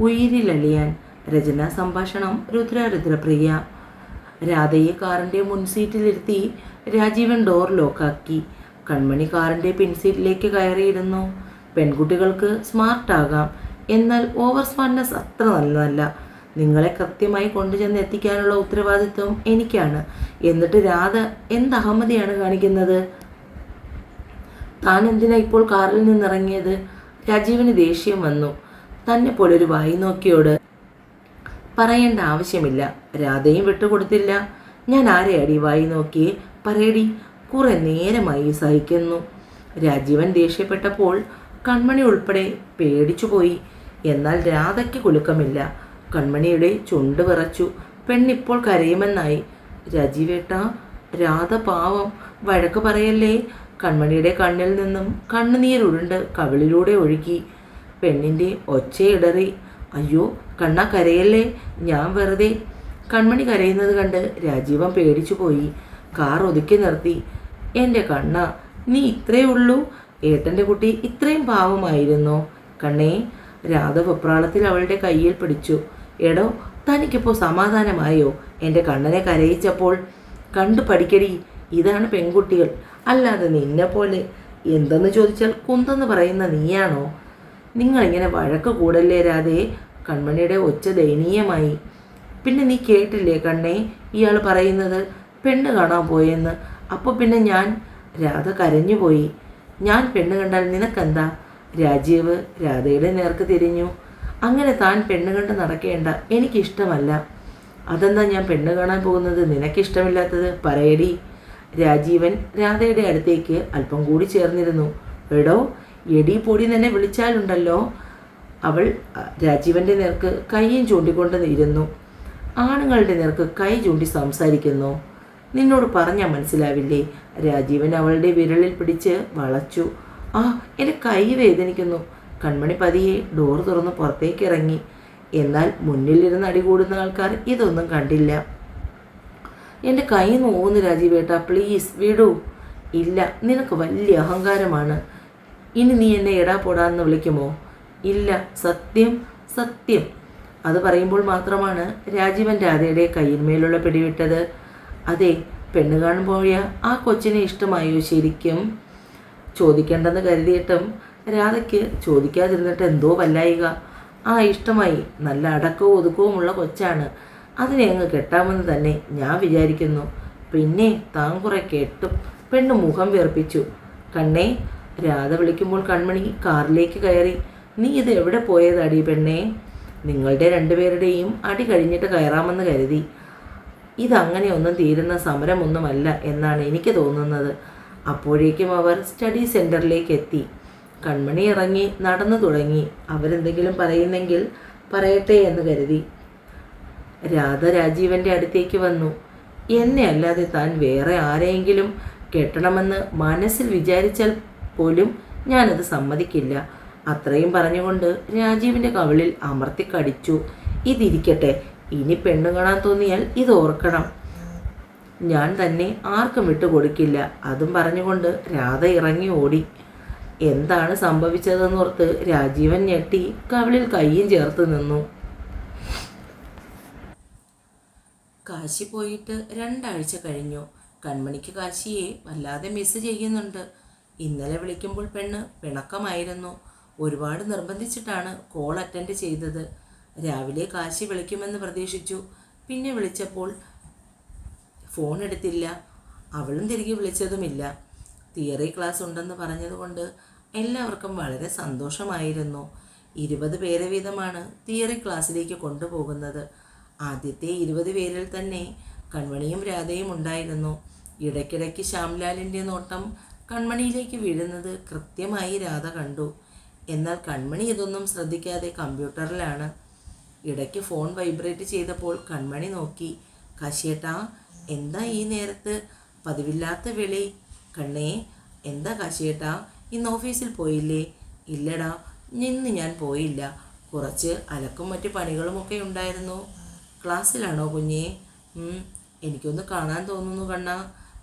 ഉയിരിലളിയാൻ രചന സംഭാഷണം രുദ്ര രുദ്രപ്രിയ രാധയെ കാറിന്റെ മുൻസീറ്റിലിരുത്തി രാജീവൻ ഡോർ ലോക്കാക്കി. കൺമണി കാറിന്റെ പിൻസീറ്റിലേക്ക് കയറിയിരുന്നു. പെൺകുട്ടികൾക്ക് സ്മാർട്ട് ആകാം. എന്നാൽ ഓവർ സ്മാർട്ട്നെസ് അത്ര നല്ലതല്ല. നിങ്ങളെ കൃത്യമായി കൊണ്ടുചെന്ന് എത്തിക്കാനുള്ള ഉത്തരവാദിത്വം എനിക്കാണ്. എന്നിട്ട് രാധ എന്ത് അഹമ്മതിയാണ് കാണിക്കുന്നത്? താൻ എന്തിനാ ഇപ്പോൾ കാറിൽ നിന്നിറങ്ങിയത്? രാജീവിന് ദേഷ്യം വന്നു. തന്നെ പോലൊരു വായി നോക്കിയോട്. പറയേണ്ട ആവശ്യമില്ല. രാധയും വിട്ടുകൊടുത്തില്ല. ഞാൻ ആരെയാടി വായി നോക്കിയേ പറയടി കുറെ നേരമായി സഹിക്കുന്നു. രാജീവൻ ദേഷ്യപ്പെട്ടപ്പോൾ കൺമണി ഉൾപ്പെടെ പേടിച്ചുപോയി. എന്നാൽ രാധയ്ക്ക് കുലുക്കമില്ല. കൺമണിയുടെ ചുണ്ട് വിറച്ചു. പെണ്ണിപ്പോൾ കരയുമെന്നായി. രാജീവേട്ട രാധ പാവം. വഴക്ക് പറയല്ലേ? കൺമണിയുടെ കണ്ണിൽ നിന്നും കണ്ണുനീരുരുണ്ട് കവിളിലൂടെ ഒഴുകി. പെണ്ണിന്റെ ഒച്ചയിടറി അയ്യോ കണ്ണ കരയല്ലേ? ഞാൻ വെറുതെ. കൺമണി കരയുന്നത് കണ്ട് രാജീവൻ പേടിച്ചു പോയി. കാർ ഒതുക്കി നിർത്തി. എന്റെ കണ്ണ നീ ഇത്രേ ഉള്ളൂ? ഏട്ടന്റെ കുട്ടി ഇത്രയും പാവമായിരുന്നോ. കണ്ണേ രാധ പ്രാളത്തിൽ അവളുടെ കയ്യിൽ പിടിച്ചു. എടോ തനിക്കിപ്പോൾ സമാധാനമായോ? എന്റെ കണ്ണനെ കരയിച്ചപ്പോൾ? കണ്ടു പഠിക്കടി ഇതാണ് പെൺകുട്ടികൾ. അല്ലാതെ നിന്നെ പോലെ എന്തെന്ന് ചോദിച്ചാൽ കുന്തെന്ന് പറയുന്ന നീയാണോ? നിങ്ങളിങ്ങനെ വഴക്ക് കൂടല്ലേ രാധേ കൺമണിയുടെ ഒച്ച ദയനീയമായി. പിന്നെ നീ കേട്ടില്ലേ കണ്ണേ ഇയാൾ പറയുന്നത് പെണ്ണ് കാണാൻ പോയെന്ന്. അപ്പോൾ പിന്നെ ഞാൻ രാധ കരഞ്ഞുപോയി ഞാൻ പെണ്ണ് കണ്ടാൽ നിനക്കെന്താ? രാജീവ് രാധയുടെ നേർക്ക് തിരിഞ്ഞു. അങ്ങനെ താൻ പെണ്ണ് കണ്ട് നടക്കേണ്ട എനിക്കിഷ്ടമല്ല. അതെന്താ ഞാൻ പെണ്ണ് കാണാൻ പോകുന്നത് നിനക്കിഷ്ടമില്ലാത്തത്? പറയടി. രാജീവൻ രാധയുടെ അടുത്തേക്ക് അല്പം കൂടി ചേർന്നിരുന്നു. എടോ എടി പൊടി തന്നെ വിളിച്ചാലുണ്ടല്ലോ. അവൾ രാജീവന്റെ നേർക്ക് കൈയും ചൂണ്ടിക്കൊണ്ട് ഇരുന്നു ആണുങ്ങളുടെ നേർക്ക് കൈ ചൂണ്ടി സംസാരിക്കുന്നു. നിന്നോട് പറഞ്ഞാൽ മനസ്സിലാവില്ലേ? രാജീവൻ അവളുടെ വിരലിൽ പിടിച്ച് വളച്ചു. ആ എന്റെ കൈ വേദനിക്കുന്നു. കൺമണി പതിയെ ഡോർ തുറന്ന് പുറത്തേക്ക് ഇറങ്ങി എന്നാൽ മുന്നിലിരുന്ന് അടികൂടുന്ന ആൾക്കാർ ഇതൊന്നും കണ്ടില്ല. എന്റെ കൈ നോവുന്നു രാജീവേട്ടാ പ്ലീസ് വിടൂ. ഇല്ല നിനക്ക് വലിയ അഹങ്കാരമാണ്. ഇനി നീ എന്നെ എടാ പോടാന്ന് വിളിക്കുമോ? ഇല്ല സത്യം സത്യം. അത് പറയുമ്പോൾ മാത്രമാണ് രാജീവൻ രാധയുടെ കയ്യിന്മേലുള്ള പിടിവിട്ടത്. അതെ പെണ്ണ് കാണുമ്പോഴ ആ കൊച്ചിനെ ഇഷ്ടമായോ ശരിക്കും? ചോദിക്കേണ്ടെന്ന് കരുതിയിട്ടും രാധയ്ക്ക് ചോദിക്കാതിരുന്നിട്ട് എന്തോ വല്ലായിക. ആ ഇഷ്ടമായി നല്ല അടക്കവും ഒതുക്കവുമുള്ള കൊച്ചാണ്. അതിനെ അങ്ങ് കെട്ടാമെന്ന് തന്നെ ഞാൻ വിചാരിക്കുന്നു. പിന്നെ താൻ കുറെ കെട്ടും. പെണ്ണ് മുഖം വീർപ്പിച്ചു കണ്ണേ രാധ വിളിക്കുമ്പോൾ കൺമണി കാറിലേക്ക് കയറി നീ ഇത് എവിടെ പോയതാടി പെണ്ണേ? നിങ്ങളുടെ രണ്ടുപേരുടെയും അടി കഴിഞ്ഞിട്ട് കയറാമെന്ന് കരുതി. ഇതങ്ങനെയൊന്നും തീരുന്ന സമരമൊന്നുമല്ല എന്നാണ് എനിക്ക് തോന്നുന്നത്. അപ്പോഴേക്കും അവർ സ്റ്റഡി സെന്ററിലേക്ക് എത്തി. കൺമണി ഇറങ്ങി നടന്നു തുടങ്ങി. അവരെന്തെങ്കിലും പറയുന്നെങ്കിൽ പറയട്ടെ എന്ന് കരുതി. രാധ രാജീവന്റെ അടുത്തേക്ക് വന്നു. എന്നെ അല്ലാതെ താൻ വേറെ ആരെയെങ്കിലും കെട്ടണമെന്ന് മനസ്സിൽ വിചാരിച്ചാൽ പോലും ഞാനത് സമ്മതിക്കില്ല. അത്രയും പറഞ്ഞുകൊണ്ട് രാജീവിന്റെ കവിളിൽ അമർത്തി കടിച്ചു. ഇതിരിക്കട്ടെ ഇനി പെണ്ണു കാണാൻ തോന്നിയാൽ ഇത് ഓർക്കണം. ഞാൻ തന്നെ ആർക്കും വിട്ടുകൊടുക്കില്ല അതും പറഞ്ഞുകൊണ്ട് രാധ ഇറങ്ങി ഓടി. എന്താണ് സംഭവിച്ചതെന്നോർത്ത് രാജീവൻ ഞെട്ടി കവിളിൽ കൈയും ചേർത്ത് നിന്നു. കാശി പോയിട്ട് രണ്ടാഴ്ച കഴിഞ്ഞു. കൺമണിക്ക് കാശിയെ വല്ലാതെ മിസ് ചെയ്യുന്നുണ്ട്. ഇന്നലെ വിളിക്കുമ്പോൾ പെണ്ണ് പിണക്കമായിരുന്നു. ഒരുപാട് നിർബന്ധിച്ചിട്ടാണ് കോൾ അറ്റൻഡ് ചെയ്തത്. രാവിലെ കാശി വിളിക്കുമെന്ന് പ്രതീക്ഷിച്ചു. പിന്നെ വിളിച്ചപ്പോൾ ഫോൺ എടുത്തില്ല. അവളും തിരികെ വിളിച്ചതുമില്ല. തിയറി ക്ലാസ് ഉണ്ടെന്ന് പറഞ്ഞതുകൊണ്ട് എല്ലാവർക്കും വളരെ സന്തോഷമായിരുന്നു. ഇരുപത് പേരെ വീതമാണ് തിയറി ക്ലാസ്സിലേക്ക് കൊണ്ടുപോകുന്നത്. ആദ്യത്തെ ഇരുപത് പേരിൽ തന്നെ കൺമണിയും രാധയും ഉണ്ടായിരുന്നു. ഇടയ്ക്കിടയ്ക്ക് ശ്യാംലാലിന്റെ നോട്ടം കൺമണിയിലേക്ക് വീഴുന്നത് കൃത്യമായി രാധ കണ്ടു. എന്നാൽ കൺമണി ഇതൊന്നും ശ്രദ്ധിക്കാതെ കമ്പ്യൂട്ടറിലാണ്. ഇടയ്ക്ക് ഫോൺ വൈബ്രേറ്റ് ചെയ്തപ്പോൾ കൺമണി നോക്കി കാശിയേട്ടാ എന്താ ഈ നേരത്ത്? പതിവില്ലാത്ത വിളി. കണ്ണേ എന്താ കാശിയേട്ടാ ഇന്ന് ഓഫീസിൽ പോയില്ലേ? ഇല്ലടാ ഇന്ന് ഞാൻ പോയില്ല. കുറച്ച് അലക്കും മറ്റു പണികളുമൊക്കെ ഉണ്ടായിരുന്നു. ക്ലാസ്സിലാണോ കുഞ്ഞേ? എനിക്കൊന്ന് കാണാൻ തോന്നുന്നു കണ്ണ.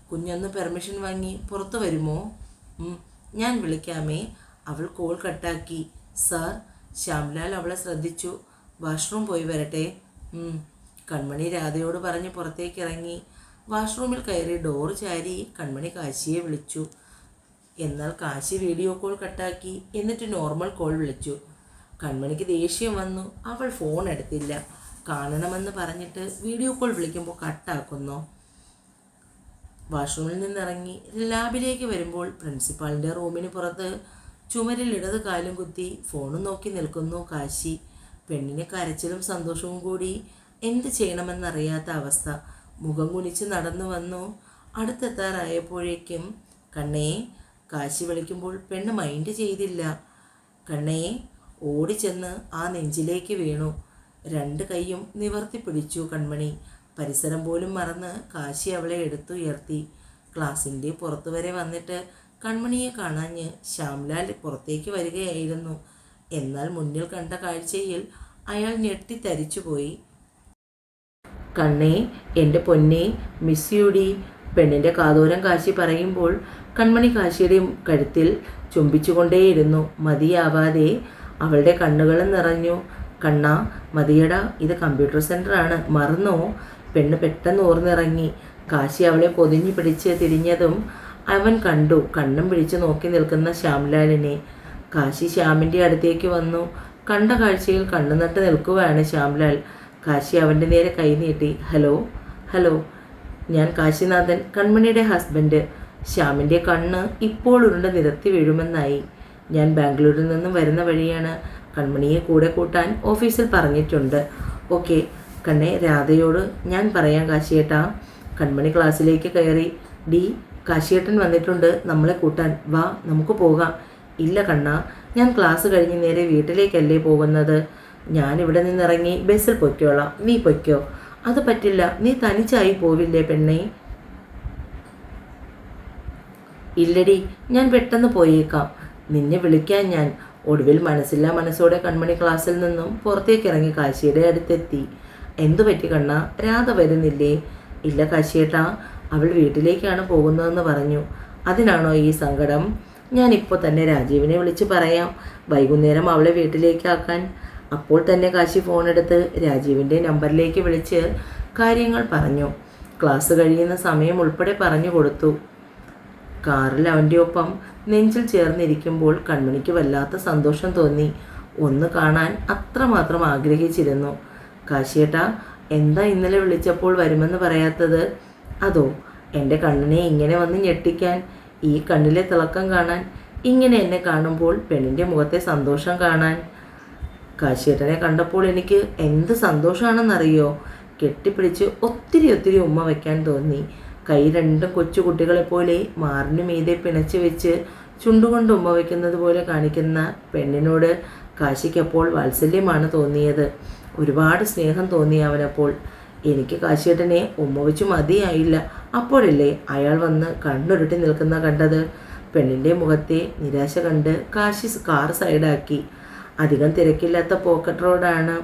കുഞ്ഞൊന്ന് പെർമിഷൻ വാങ്ങി പുറത്തു വരുമോ? ഞാൻ വിളിക്കാമേ. അവൾ കോൾ കട്ടാക്കി സാർ ശ്യാംലാൽ അവളെ ശ്രദ്ധിച്ചു. വാഷ്റൂം പോയി വരട്ടെ. കൺമണി രാധയോട് പറഞ്ഞ് പുറത്തേക്ക് ഇറങ്ങി. വാഷ്റൂമിൽ കയറി ഡോർ ചാരി കൺമണി കാശിയെ വിളിച്ചു. എന്നാൽ കാശി വീഡിയോ കോൾ കട്ടാക്കി എന്നിട്ട് നോർമൽ കോൾ വിളിച്ചു. കൺമണിക്ക് ദേഷ്യം വന്നു. അവൾ ഫോൺ എടുത്തില്ല. കാണണമെന്ന് പറഞ്ഞിട്ട് വീഡിയോ കോൾ വിളിക്കുമ്പോൾ കട്ടാക്കുന്നോ വാഷ്റൂമിൽ നിന്നിറങ്ങി ലാബിലേക്ക് വരുമ്പോൾ പ്രിൻസിപ്പാളിന്റെ റൂമിന് പുറത്ത് ചുമരിൽ ഇടത് കാലും കുത്തി ഫോണും നോക്കി നിൽക്കുന്നു കാശി. പെണ്ണിന് കരച്ചിലും സന്തോഷവും കൂടി എന്ത് ചെയ്യണമെന്നറിയാത്ത അവസ്ഥ. മുഖം കുനിച്ച് നടന്നു വന്നു. അടുത്തെത്താറായപ്പോഴേക്കും കണ്ണയെ കാശി വിളിക്കുമ്പോൾ പെണ്ണ് മൈൻഡ് ചെയ്തില്ല. കണ്ണയെ ഓടിച്ചെന്ന് ആ നെഞ്ചിലേക്ക് വീണു. രണ്ട് കൈയും നിവർത്തി പിടിച്ചു കൺമണി. പരിസരം പോലും മറന്ന് കാശി അവളെ എടുത്തുയർത്തി. ക്ലാസ്സിന്റെ പുറത്തു വരെ വന്നിട്ട് കൺമണിയെ കാണാഞ്ഞ് ശ്യാംലാൽ പുറത്തേക്ക് വരികയായിരുന്നു. എന്നാൽ മുന്നിൽ കണ്ട കാഴ്ചയിൽ അയാൾ ഞെട്ടിത്തരിച്ചുപോയി കണ്ണേ എന്റെ പൊന്നെ മിസ് യുടി പെണ്ണിന്റെ കാതോരം കാശി പറയുമ്പോൾ കൺമണി കാശിയുടെ കഴുത്തിൽ ചുംബിച്ചുകൊണ്ടേയിരുന്നു. മതിയാവാതെ അവളുടെ കണ്ണുകളും നിറഞ്ഞു. കണ്ണ മതിയടാ ഇത് കമ്പ്യൂട്ടർ സെന്ററാണ് മറന്നോ? പെണ്ണ് പെട്ടെന്ന് ഓർന്നിറങ്ങി. കാശി അവളെ പൊതിഞ്ഞു പിടിച്ച് തിരിഞ്ഞതും അവൻ കണ്ടു. കണ്ണും പിടിച്ച് നോക്കി നിൽക്കുന്ന ശ്യാംലാലിനെ. കാശി ശ്യാമിന്റെ അടുത്തേക്ക് വന്നു. കണ്ട കാഴ്ചയിൽ കണ്ണു നട്ട് നിൽക്കുകയാണ് ശ്യാംലാൽ. കാശി അവന്റെ നേരെ കൈ നീട്ടി. ഹലോ ഹലോ ഞാൻ കാശിനാഥൻ കൺമണിയുടെ ഹസ്ബൻഡ്. ശ്യാമിന്റെ കണ്ണ് ഇപ്പോൾ ഉരുണ്ട നിരത്തി വീഴുമെന്നായി. ഞാൻ ബാംഗ്ലൂരിൽ നിന്നും വരുന്ന വഴിയാണ്. കൺമണിയെ കൂടെ കൂട്ടാൻ ഓഫീസിൽ പറഞ്ഞിട്ടുണ്ട്. ഓക്കെ കണ്ണെ രാധയോട് ഞാൻ പറയാം കാശിയേട്ടാ. കൺമണി ക്ലാസ്സിലേക്ക് കയറി ഡി കാശിയേട്ടൻ വന്നിട്ടുണ്ട്. നമ്മളെ കൂട്ടാൻ വാ നമുക്ക് പോകാം. ഇല്ല കണ്ണ. ഞാൻ ക്ലാസ് കഴിഞ്ഞ് നേരെ വീട്ടിലേക്കല്ലേ പോകുന്നത്? ഞാൻ ഇവിടെ നിന്നിറങ്ങി ബസ്സിൽ പൊയ്ക്കോളാം. നീ പൊയ്ക്കോ. അത് പറ്റില്ല. നീ തനിച്ചായി പോവില്ലേ പെണ്ണേ. ഇല്ലടി ഞാൻ പെട്ടെന്ന് പോയേക്കാം. നിന്നെ വിളിക്കാൻ ഞാൻ ഒടുവിൽ മനസ്സില്ല മനസ്സോടെ കൺമണി ക്ലാസ്സിൽ നിന്നും പുറത്തേക്കിറങ്ങി കാശിയുടെ അടുത്തെത്തി. എന്തു പറ്റി കണ്ണ? രാധ വരുന്നില്ലേ? ഇല്ല കാശിയേട്ടാ അവൾ വീട്ടിലേക്കാണ് പോകുന്നതെന്ന് പറഞ്ഞു. അതിനാണോ ഈ സങ്കടം? ഞാനിപ്പോൾ തന്നെ രാജീവിനെ വിളിച്ച് പറയാം. വൈകുന്നേരം അവളെ വീട്ടിലേക്കാക്കാൻ. അപ്പോൾ തന്നെ കാശി ഫോണെടുത്ത് രാജീവിന്റെ നമ്പറിലേക്ക് വിളിച്ച് കാര്യങ്ങൾ പറഞ്ഞു. ക്ലാസ് കഴിയുന്ന സമയം ഉൾപ്പെടെ പറഞ്ഞു കൊടുത്തു. കാറിൽ അവന്റെ ഒപ്പം നെഞ്ചിൽ ചേർന്നിരിക്കുമ്പോൾ കൺമണിക്ക് വല്ലാത്ത സന്തോഷം തോന്നി. ഒന്ന് കാണാൻ അത്രമാത്രം ആഗ്രഹിച്ചിരുന്നു. കാശിയേട്ടാ എന്താ ഇന്നലെ വിളിച്ചപ്പോൾ വരുമെന്ന് പറയാത്തത്? അതോ എന്റെ കണ്ണിനെ ഇങ്ങനെ വന്ന് ഞെട്ടിക്കാൻ ഈ കണ്ണിലെ തിളക്കം കാണാൻ ഇങ്ങനെ എന്നെ കാണുമ്പോൾ പെണ്ണിന്റെ മുഖത്തെ സന്തോഷം കാണാൻ? കാശിയേട്ടനെ കണ്ടപ്പോൾ എനിക്ക് എന്ത് സന്തോഷമാണെന്നറിയോ കെട്ടിപ്പിടിച്ച് ഒത്തിരി ഒത്തിരി ഉമ്മ വയ്ക്കാൻ തോന്നി. കൈ രണ്ടും കൊച്ചു കുട്ടികളെ പോലെ മാറിനു മീതെ പിണച്ച് വെച്ച് ചുണ്ടുകൊണ്ട് ഉമ്മ വയ്ക്കുന്നത് പോലെ കാണിക്കുന്ന പെണ്ണിനോട് കാശിക്കപ്പോൾ വാത്സല്യമാണ് തോന്നിയത്. ഒരുപാട് സ്നേഹം തോന്നി അവനപ്പോൾ എനിക്ക് കാശിയേട്ടനെ ഉമ്മ വെച്ച് മതിയായില്ല. അപ്പോഴല്ലേ അയാൾ വന്ന് കണ്ണുരുട്ടി നിൽക്കുന്ന കണ്ടത്. പെണ്ണിന്റെ മുഖത്തെ നിരാശ കണ്ട് കാശി കാർ സൈഡാക്കി. അധികം തിരക്കില്ലാത്ത പോക്കറ്റ് റോഡാണ്.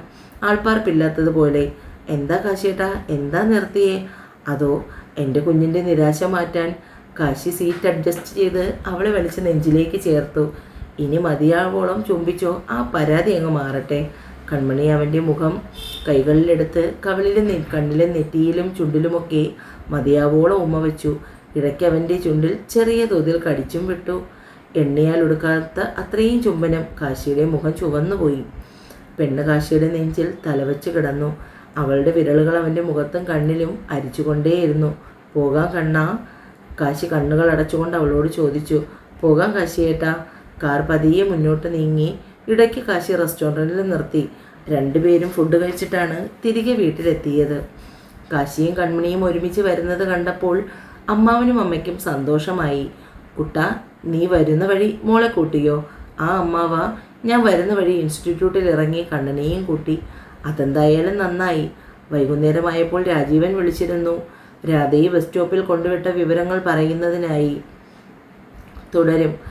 ആൾപ്പാർപ്പില്ലാത്തതുപോലെ എന്താ കാശിയേട്ടാ? എന്താ നിർത്തിയേ? അതോ എന്റെ കുഞ്ഞിന്റെ നിരാശ മാറ്റാൻ കാശി സീറ്റ് അഡ്ജസ്റ്റ് ചെയ്ത് അവളെ വലിച്ച് നെഞ്ചിലേക്ക് ചേർത്തു. ഇനി മതിയാവോളം ചുംബിച്ചോ? ആ പരാതി അങ്ങ് മാറട്ടെ. കൺമണി അവന്റെ മുഖം കൈകളിലെടുത്ത് കവിളിലും കണ്ണിലും നെറ്റിയിലും ചുണ്ടിലുമൊക്കെ മതിയാവോളം ഉമ്മ വെച്ചു. ഇടയ്ക്ക് അവന്റെ ചുണ്ടിൽ ചെറിയ തോതിൽ കടിച്ചും വിട്ടു. എണ്ണയാൽ ഒടുക്കാത്ത അത്രയും ചുംബനം കാശിയുടെ മുഖം ചുവന്നുപോയി പെണ്ണ് കാശിയുടെ നെഞ്ചിൽ തലവച്ച് കിടന്നു. അവളുടെ വിരലുകൾ അവന്റെ മുഖത്തും കണ്ണിലും അരിച്ചുകൊണ്ടേയിരുന്നു. പോകാൻ കണ്ണാ. കാശി കണ്ണുകൾ അടച്ചുകൊണ്ട് അവളോട് ചോദിച്ചു. പോകാൻ കാശിയേട്ടാ. കാർ പതിയെ മുന്നോട്ട് നീങ്ങി. ഇടയ്ക്ക് കാശി റെസ്റ്റോറന്റിൽ നിർത്തി. രണ്ടുപേരും ഫുഡ് കഴിച്ചിട്ടാണ് തിരികെ വീട്ടിലെത്തിയത്. കാശിയും കൺമണിയും ഒരുമിച്ച് വരുന്നത് കണ്ടപ്പോൾ അമ്മാവനും അമ്മയ്ക്കും സന്തോഷമായി. കുട്ട നീ വരുന്ന വഴി മോളെ കൂട്ടിയോ ആ അമ്മാവ ഞാൻ വരുന്ന വഴി ഇൻസ്റ്റിറ്റ്യൂട്ടിൽ ഇറങ്ങി കണ്ണനെയും കൂട്ടി. അതെന്തായാലും നന്നായി. വൈകുന്നേരമായപ്പോൾ രാജീവൻ വിളിച്ചിരുന്നു. രാധയെ ബസ് സ്റ്റോപ്പിൽ കൊണ്ടുവിട്ട വിവരങ്ങൾ പറയുന്നതിനായി. തുടരും.